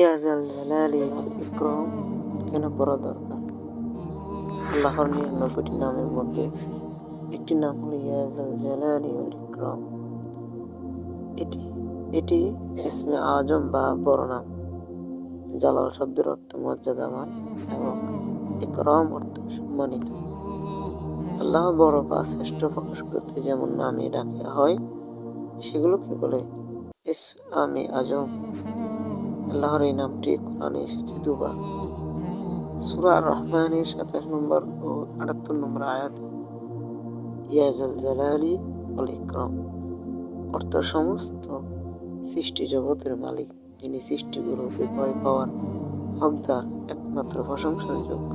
ইয়াজাল জালালি ইকরাম কেন পড়া দরকার আল্লাহর নিরানব্বইটি নামের মধ্যে একটি নাম হলো ইয়াজাল জালালি ইকরাম এটি এটি ইসমে আজম বা বড় নাম জালাল শব্দের অর্থ মর্যাদাবান এবং ইকরাম অর্থ সম্মানিত আল্লাহ বড় বা শ্রেষ্ঠ প্রকাশ করতে যেমন নামে ডাকা হয় সেগুলোকে বলে ইস আমি আজম আল্লাহর এই নামটি কোরআনে এসেছে দুবার। সুরা রহমানের সাতাশ নম্বর ও আটাত্তর নম্বর আয়াত। ইয়াজাল জালালি অল ইকরাম। অর্থ সমস্ত সৃষ্টি জগতের মালিক, যিনি সৃষ্টিগুলোতে ভয় পাওয়ার হকদার, একমাত্র প্রশংসার যোগ্য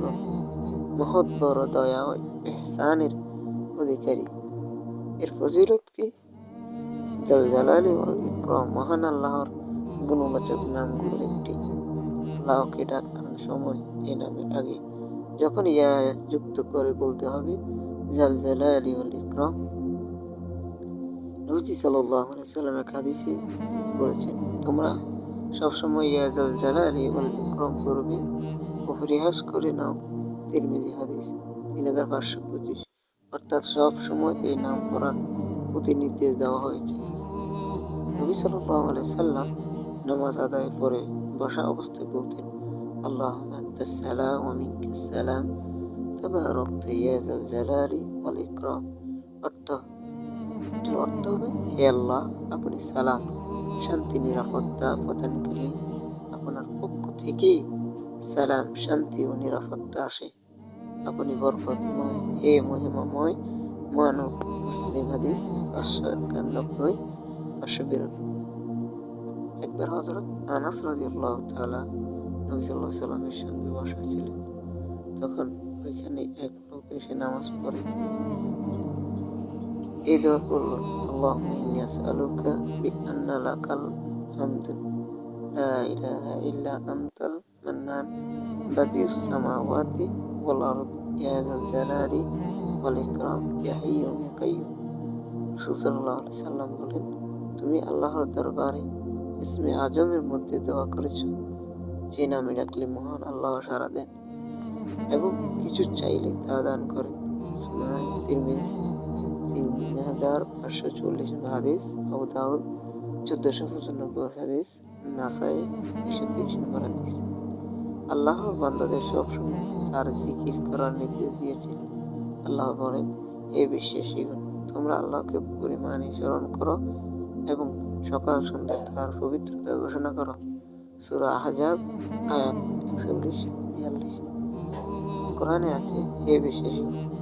মহৎ বড় দয়া ও এহসানের অধিকারী। এর ফজিলত কি? জল জালালি ওয়াল ইকরাম, মহান আল্লাহর গুণবাচক নামগুলোর একটি আল্লাহকে ডাকার সময় এই নামের আগে যখন ইয়া যুক্ত করে বলতে হবে, জাল জালালি ওয়াল ইকরাম। নবীজি আলাইহি সাল্লাম এক হাদিসে বলেছেন, তোমরা সবসময় ইয়া জাল জালালি ওয়াল ইকরাম করবে ও পরিহাস করে নাও। তিরমিজি হাদিস তিন হাজার পাঁচশো পঁচিশ। অর্থাৎ সব সময় এই নাম করার প্রতি নির্দেশ দেওয়া হয়েছে। নবী সাল্লাল্লাহু আলাইহি সাল্লাম নামাজ আদায় পরে বসা অবস্থায় বলতেন, আল্লাহ সালাম ওয়া মিনকাস সালাম তাবারাকতা ইয়া জাল জালালি ওয়াল ইকরাম। অর্থ অর্থ হবে, হে আল্লাহ, আপনি সালাম, শান্তি, নিরাপত্তা প্রদানকারী আপনার পক্ষ থেকেই সালাম, শান্তি ও নিরাপত্তা আসে। আপনি বরকতময়, হে মহিমাময় মানব মুসলিম হাদিস পাঁচশো একানব্বই, পাঁচশো বিরানব্বই। একবার হজরত আনাস রাজিউল্লাহ তালা নবী সাল্লাহ সাল্লামের সঙ্গে বসা ছিলেন। তখন ওইখানে এক লোক এসে নামাজ পড়ে। এই দোয়া করল আল্লাহ ইন্নি আসআলুকা বিআন্না লাকাল হামদু। লা ইলাহা ইল্লা আনতাল মান্নান। বাদিউস সামাওয়াতি ওয়াল আরদ। ইয়া যাল জালালি ওয়াল ইকরাম। ইয়া হাইয়্যু ইয়া কাইয়্যুম রাসূল সাল্লাল্লাহু আলাইহি সাল্লাম বলেন, তুমি আল্লাহর দরবারে ইসমে আজমের মধ্যে দোয়া করেছ, যে নামে ডাকলে মহান আল্লাহ সারা দেন এবং কিছু চাইলে তা দান করেন। তিন হাজার পাঁচশো চল্লিশ হাদিস, আবু দাউদ, চোদ্দশো পঁচানব্বই হাদিস, নাসাই, একশো তিরিশ নম্বর হাদিস। আল্লাহ বান্দাদের সবসময় তার জিকির করার নির্দেশ দিয়েছেন। আল্লাহ বলেন, হে বিশ্বাসীগণ, তোমরা আল্লাহকে পরিমাণে স্মরণ করো এবং সকাল সন্ধ্যা তার পবিত্রতা ঘোষণা করো। সুরা আহজাব, আয়াত একচল্লিশ, বিয়াল্লিশ। কোরআনে আছে, হে বিশেষ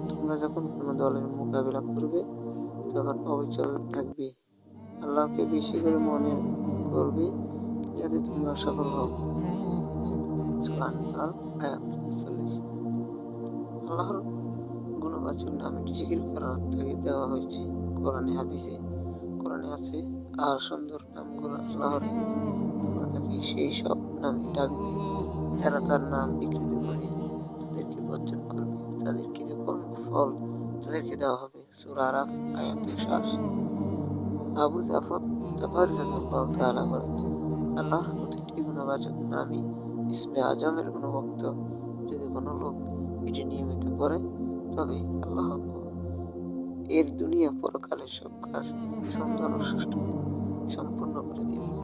তোমরা যখন কোনো দলের মোকাবিলা করবে, তখন অবিচল থাকবে। আল্লাহকে বেশি করে মনে করবে যাতে তোমরা সফল হও। সুরা আনফাল, আয়াত একচল্লিশ। আল্লাহর গুণবাচক নামে জিকির করার তাগিদ দেওয়া হয়েছে? কোরআনে, হাদিসে। কোরআনে আছে আর সুন্দর নামগুলো আল্লাহর তাকে সেই সব নামে ডাকবে? যারা তার নাম বিকৃত করে তাদেরকে বর্জন করবে তাদের কৃত কর্মফল তাদেরকে দেওয়া হবে। সুরা আরাফ, আয়াত একশো আশি। আবু জাফর তাফারি রাদিয়াল্লাহু তাআলা বলেন, আল্লাহর প্রতিটি গুণবাচক নামই ইসমে আজমের গুণভক্ত যদি কোনো লোক এটি নিয়মিত পড়ে, তবে আল্লাহ এর দুনিয়া পরকালের সব কাজ সুন্দর ও সুষ্ঠু সম্পূর্ণ করে দিবে